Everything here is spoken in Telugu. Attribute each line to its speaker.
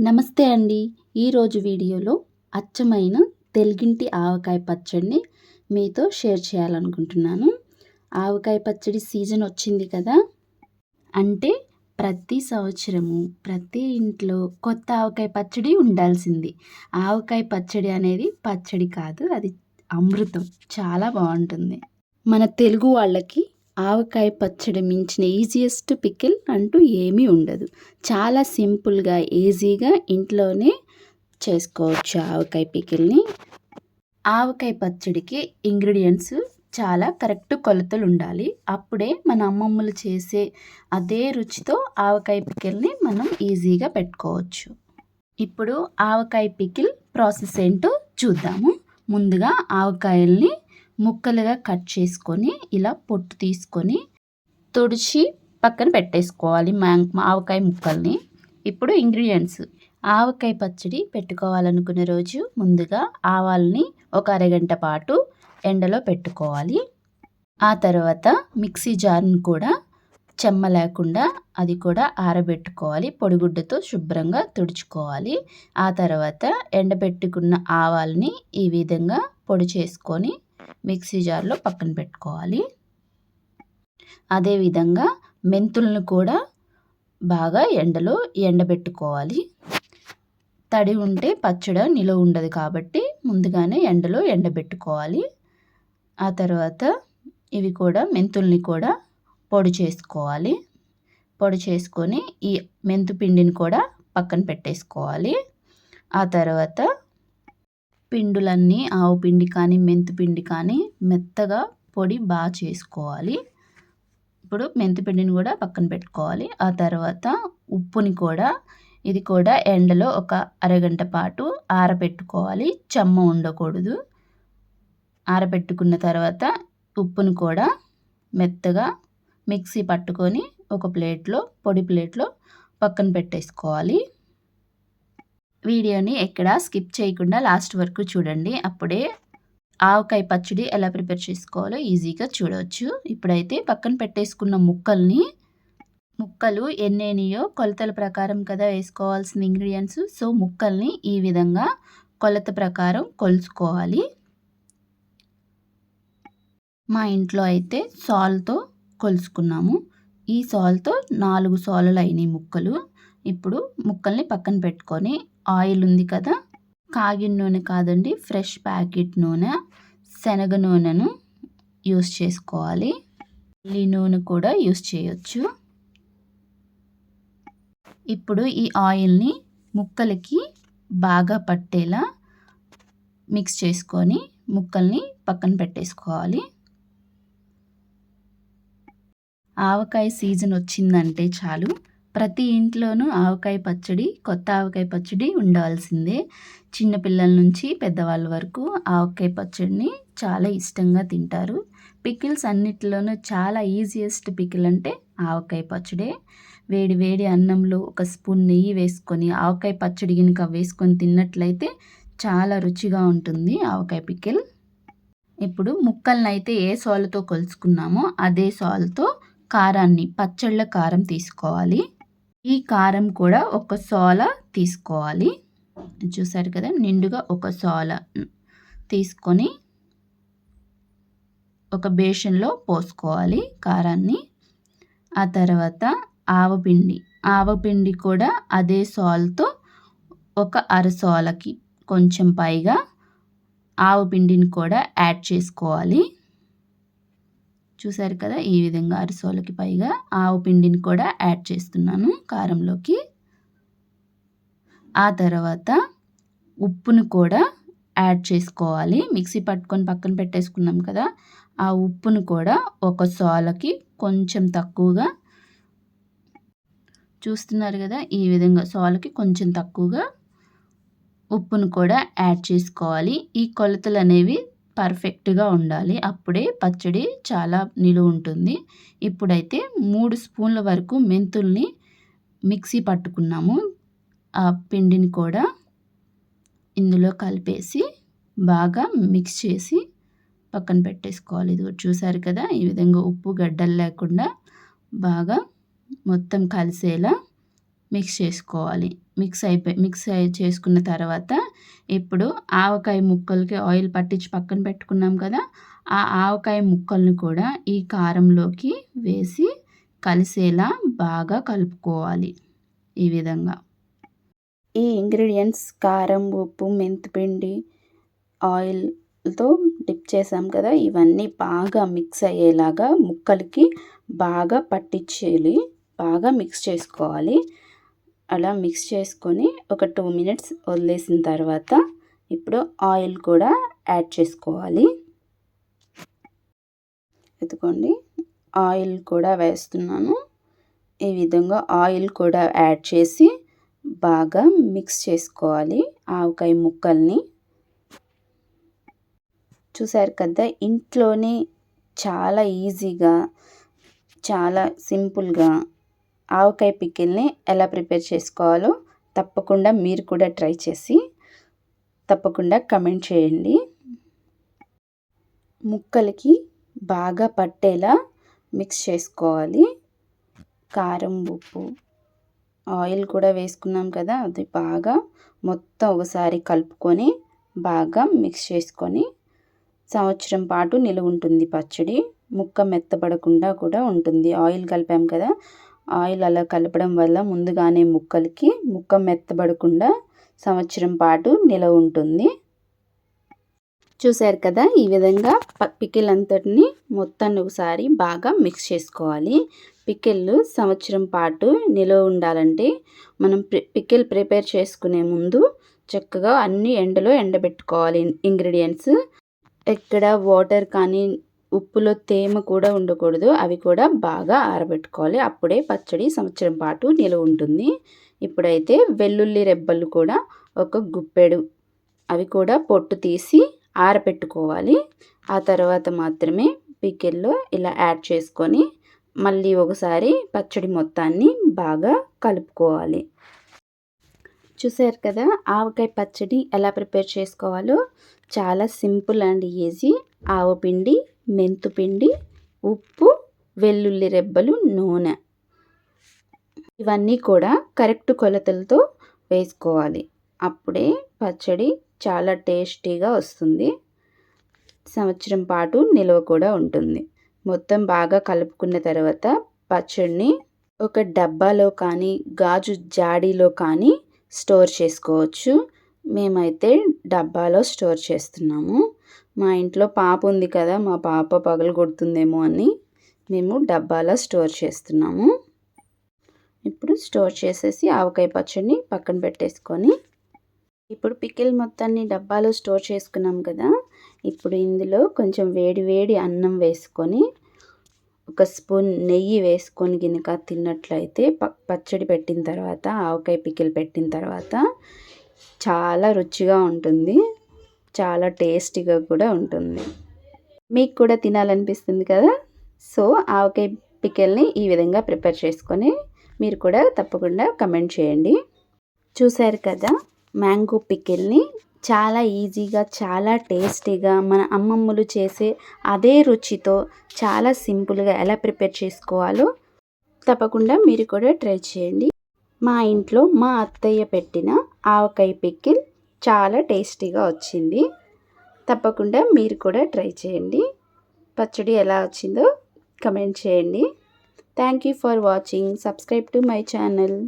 Speaker 1: నమస్తే అండి. ఈరోజు వీడియోలో అచ్చమైన తెలుగింటి ఆవకాయ పచ్చడిని మీతో షేర్ చేయాలనుకుంటున్నాను. ఆవకాయ పచ్చడి సీజన్ వచ్చింది కదా? అంటే ప్రతి సంవత్సరము ప్రతి ఇంట్లో కొత్త ఆవకాయ పచ్చడి ఉండాల్సింది. ఆవకాయ పచ్చడి అనేది పచ్చడి కాదు అది అమృతం. చాలా బాగుంటుంది. మన తెలుగు వాళ్ళకి ఆవకాయ పచ్చడి మించిన ఈజియెస్ట్ పికిల్ అంటూ ఏమీ ఉండదు. చాలా సింపుల్గా ఈజీగా ఇంట్లోనే చేసుకోవచ్చు ఆవకాయ పికిల్ని ఆవకాయ పచ్చడికి ఇంగ్రీడియంట్స్ చాలా కరెక్ట్ కొలతలు ఉండాలి. అప్పుడే మన అమ్మమ్మలు చేసే అదే రుచితో ఆవకాయ పికిల్ని మనం ఈజీగా పెట్టుకోవచ్చు. ఇప్పుడు ఆవకాయ పికిల్ ప్రాసెస్ ఏంటో చూద్దాము. ముందుగా ఆవకాయల్ని ముక్కలుగా కట్ చేసుకొని ఇలా పొట్టు తీసుకొని తుడిచి పక్కన పెట్టేసుకోవాలి ఆవకాయ ముక్కల్ని. ఇప్పుడు ఇంగ్రీడియంట్స్. ఆవకాయ పచ్చడి పెట్టుకోవాలనుకునే రోజు ముందుగా ఆవాల్ని ఒక అరగంట పాటు ఎండలో పెట్టుకోవాలి. ఆ తర్వాత మిక్సీ జార్ని కూడా చెమ్మ లేకుండా అది కూడా ఆరబెట్టుకోవాలి. పొడిగుడ్డతో శుభ్రంగా తుడుచుకోవాలి. ఆ తర్వాత ఎండబెట్టుకున్న ఆవాల్ని ఈ విధంగా పొడి చేసుకొని మిక్సీ జార్లో పక్కన పెట్టుకోవాలి. అదేవిధంగా మెంతులను కూడా బాగా ఎండలో ఎండబెట్టుకోవాలి. తడి ఉంటే పచ్చడ నిలువ ఉండదు కాబట్టి ముందుగానే ఎండలో ఎండబెట్టుకోవాలి. ఆ తర్వాత ఇవి కూడా మెంతుల్ని కూడా పొడి చేసుకోవాలి. పొడి చేసుకొని ఈ మెంతు పిండిని కూడా పక్కన పెట్టేసుకోవాలి. ఆ తర్వాత పిండులన్నీ ఆవు పిండి కానీ మెంతి పిండి కానీ మెత్తగా పొడి బాగా చేసుకోవాలి. ఇప్పుడు మెంతి పిండిని కూడా పక్కన పెట్టుకోవాలి. ఆ తర్వాత ఉప్పుని కూడా ఇది కూడా ఎండలో ఒక అరగంట పాటు ఆరబెట్టుకోవాలి చెమ్మ ఉండకూడదు. ఆరబెట్టుకున్న తర్వాత ఉప్పును కూడా మెత్తగా మిక్సీ పట్టుకొని ఒక ప్లేట్లో పొడి ప్లేట్లో పక్కన పెట్టేసుకోవాలి. వీడియోని ఎక్కడ స్కిప్ చేయకుండా లాస్ట్ వరకు చూడండి. అప్పుడే ఆవకాయ పచ్చడి ఎలా ప్రిపేర్ చేసుకోవాలో ఈజీగా చూడవచ్చు ఇప్పుడైతే పక్కన పెట్టేసుకున్న ముక్కల్ని ముక్కలు ఎన్నేనియో కొలతల ప్రకారం కదా వేసుకోవాల్సిన ఇంగ్రీడియంట్స్. సో ముక్కల్ని ఈ విధంగా కొలత ప్రకారం కొలుచుకోవాలి. మా ఇంట్లో అయితే సాల్తో కొలుసుకున్నాము ఈ సాల్తో నాలుగు సాలులు అయినాయి ముక్కలు. ఇప్పుడు ముక్కల్ని పక్కన పెట్టుకొని ఆయిల్ ఉంది కదా? కాగిన నూనె కాదండి ఫ్రెష్ ప్యాకెట్ నూనె. శనగ నూనెను యూస్ చేసుకోవాలి. ఉల్లి నూనె కూడా యూస్ చేయొచ్చు. ఇప్పుడు ఈ ఆయిల్ని ముక్కలకి బాగా పట్టేలా మిక్స్ చేసుకొని ముక్కల్ని పక్కన పెట్టేసుకోవాలి. ఆవకాయ సీజన్ వచ్చిందంటే చాలు. ప్రతి ఇంట్లోనూ ఆవకాయ పచ్చడి కొత్త ఆవకాయ పచ్చడి ఉండాల్సిందే. చిన్నపిల్లల నుంచి పెద్దవాళ్ళ వరకు ఆవకాయ పచ్చడిని చాలా ఇష్టంగా తింటారు. పికిల్స్ అన్నిటిలోనూ చాలా ఈజియెస్ట్ పికిల్ అంటే ఆవకాయ పచ్చడే. వేడి వేడి అన్నంలో ఒక స్పూన్ నెయ్యి వేసుకొని ఆవకాయ పచ్చడి కనుక వేసుకొని తిన్నట్లయితే చాలా రుచిగా ఉంటుంది ఆవకాయ పికిల్. ఇప్పుడు ముక్కల్ని అయితే ఏ సాల్తో కొలుచుకున్నామో అదే సాల్తో కారాన్ని పచ్చళ్ళ కారం తీసుకోవాలి. ఈ కారం కూడా ఒక సోల తీసుకోవాలి. చూసారు కదా నిండుగా ఒక సోల తీసుకొని ఒక బేషన్లో పోసుకోవాలి కారాన్ని. ఆ తర్వాత ఆవపిండి ఆవపిండి కూడా అదే సాల్తో ఒక అరసోలకి కొంచెం పైగా ఆవపిండిని కూడా యాడ్ చేసుకోవాలి. చూసారు కదా ఈ విధంగా అరిసోలకి పైగా ఆవు పిండిని కూడా యాడ్ చేస్తున్నాను కారంలోకి. ఆ తర్వాత ఉప్పును కూడా యాడ్ చేసుకోవాలి. మిక్సీ పట్టుకొని పక్కన పెట్టేసుకున్నాం కదా ఆ ఉప్పును కూడా ఒక సోలకి కొంచెం తక్కువగా చూస్తున్నారు కదా ఈ విధంగా సోలకి కొంచెం తక్కువగా ఉప్పును కూడా యాడ్ చేసుకోవాలి. ఈ కొలతలు అనేవి పర్ఫెక్ట్గా ఉండాలి. అప్పుడే పచ్చడి చాలా నిలువ ఉంటుంది. ఇప్పుడైతే మూడు స్పూన్ల వరకు మెంతుల్ని మిక్సీ పట్టుకున్నాము. ఆ పిండిని కూడా ఇందులో కలిపేసి బాగా మిక్స్ చేసి పక్కన పెట్టేసుకోవాలి. ఇది చూసారు కదా? ఈ విధంగా ఉప్పు గడ్డలు లేకుండా బాగా మొత్తం కలిసేలా మిక్స్ చేసుకోవాలి. మిక్స్ అయిపోయి మిక్స్ చేసుకున్న తర్వాత ఇప్పుడు ఆవకాయ ముక్కలకి ఆయిల్ పట్టించి పక్కన పెట్టుకున్నాం కదా ఆ ఆవకాయ ముక్కల్ని కూడా ఈ కారంలోకి వేసి కలిసేలా బాగా కలుపుకోవాలి ఈ విధంగా. ఈ ఇంగ్రీడియంట్స్ కారం ఉప్పు మెంతిపిండి ఆయిల్తో డిప్ చేసాం కదా ఇవన్నీ బాగా మిక్స్ అయ్యేలాగా ముక్కలకి బాగా పట్టించేయాలి బాగా మిక్స్ చేసుకోవాలి. అలా మిక్స్ చేసుకొని ఒక టూ మినిట్స్ వదిలేసిన తర్వాత ఇప్పుడు ఆయిల్ కూడా యాడ్ చేసుకోవాలి. ఎత్తుకోండి. ఆయిల్ కూడా వేస్తున్నాను. ఈ విధంగా ఆయిల్ కూడా యాడ్ చేసి బాగా మిక్స్ చేసుకోవాలి ఆవకాయ ముక్కల్ని. చూసారు కదా ఇంట్లోనే చాలా ఈజీగా చాలా సింపుల్గా ఆవకాయ పిక్కిల్ని ఎలా ప్రిపేర్ చేసుకోవాలో తప్పకుండా మీరు కూడా ట్రై చేసి తప్పకుండా కమెంట్ చేయండి. ముక్కలకి బాగా పట్టేలా మిక్స్ చేసుకోవాలి. కారం ఉప్పు ఆయిల్ కూడా వేసుకున్నాం కదా అది బాగా మొత్తం ఒకసారి కలుపుకొని బాగా మిక్స్ చేసుకొని సంవత్సరం పాటు నిలువ ఉంటుంది పచ్చడి. ముక్క మెత్తపడకుండా కూడా ఉంటుంది. ఆయిల్ కలిపాం కదా ఆయిల్ అలా కలపడం వల్ల ముందుగానే ముక్కలకి ముక్క మెత్తబడకుండా సంవత్సరం పాటు నిలవ ఉంటుంది. చూశారు కదా ఈ విధంగా పికిల్ అంతటిని మొత్తాన్ని ఒకసారి బాగా మిక్స్ చేసుకోవాలి. పికిల్ సంవత్సరం పాటు నిలవ ఉండాలంటే మనం పికిల్ ప్రిపేర్ చేసుకునే ముందు చక్కగా అన్ని ఎండలో ఎండబెట్టుకోవాలి. ఇంగ్రీడియంట్స్ ఎక్కడ వాటర్ కానీ ఉప్పులో తేమ కూడా ఉండకూడదు. అవి కూడా బాగా ఆరబెట్టుకోవాలి. అప్పుడే పచ్చడి సంవత్సరం పాటు నిలువ ఉంటుంది. ఇప్పుడైతే వెల్లుల్లి రెబ్బలు కూడా ఒక గుప్పెడు అవి కూడా పొట్టు తీసి ఆరబెట్టుకోవాలి. ఆ తర్వాత మాత్రమే పికెల్లో ఇలా యాడ్ చేసుకొని మళ్ళీ ఒకసారి పచ్చడి మొత్తాన్ని బాగా కలుపుకోవాలి. చూసారు కదా ఆవకాయ పచ్చడి ఎలా ప్రిపేర్ చేసుకోవాలో? చాలా సింపుల్ అండ్ ఈజీ. ఆవపిండి మెంతుపిండి ఉప్పు వెల్లుల్లి రెబ్బలు నూనె. ఇవన్నీ కూడా కరెక్ట్ కొలతలతో వేసుకోవాలి. అప్పుడే పచ్చడి చాలా టేస్టీగా వస్తుంది. సంవత్సరం పాటు నిల్వ కూడా ఉంటుంది. మొత్తం బాగా కలుపుకున్న తర్వాత పచ్చడిని ఒక డబ్బాలో కానీ గాజు జాడీలో కానీ స్టోర్ చేసుకోవచ్చు. మేమైతే డబ్బాలో స్టోర్ చేస్తున్నాము. మా ఇంట్లో పాప ఉంది కదా మా పాప పగలు కొడుతుందేమో అని మేము డబ్బాలో స్టోర్ చేస్తున్నాము. ఇప్పుడు స్టోర్ చేసేసి ఆవకాయ పచ్చడిని పక్కన పెట్టేసుకొని ఇప్పుడు పికిల్ మొత్తాన్ని డబ్బాలో స్టోర్ చేసుకున్నాం కదా ఇప్పుడు ఇందులో కొంచెం వేడి వేడి అన్నం వేసుకొని ఒక స్పూన్ నెయ్యి వేసుకొని గినక తిన్నట్లయితే పచ్చడి పెట్టిన తర్వాత ఆవకాయ పికిల్ పెట్టిన తర్వాత చాలా రుచిగా ఉంటుంది. చాలా టేస్టీగా కూడా ఉంటుంది. మీకు కూడా తినాలనిపిస్తుంది కదా? సో ఆవకాయ పికెల్ని ఈ విధంగా ప్రిపేర్ చేసుకొని మీరు కూడా తప్పకుండా కమెంట్ చేయండి. చూశారు కదా? మ్యాంగో పికెల్ని చాలా ఈజీగా చాలా టేస్టీగా మన అమ్మమ్మలు చేసే అదే రుచితో చాలా సింపుల్గా ఎలా ప్రిపేర్ చేసుకోవాలో తప్పకుండా మీరు కూడా ట్రై చేయండి. మా ఇంట్లో మా అత్తయ్య పెట్టిన ఆవకాయ పిక్కిల్ చాలా టేస్టీగా వచ్చింది. తప్పకుండా మీరు కూడా ట్రై చేయండి. పచ్చడి ఎలా వచ్చిందో కమెంట్ చేయండి. Thank you for watching subscribe to my channel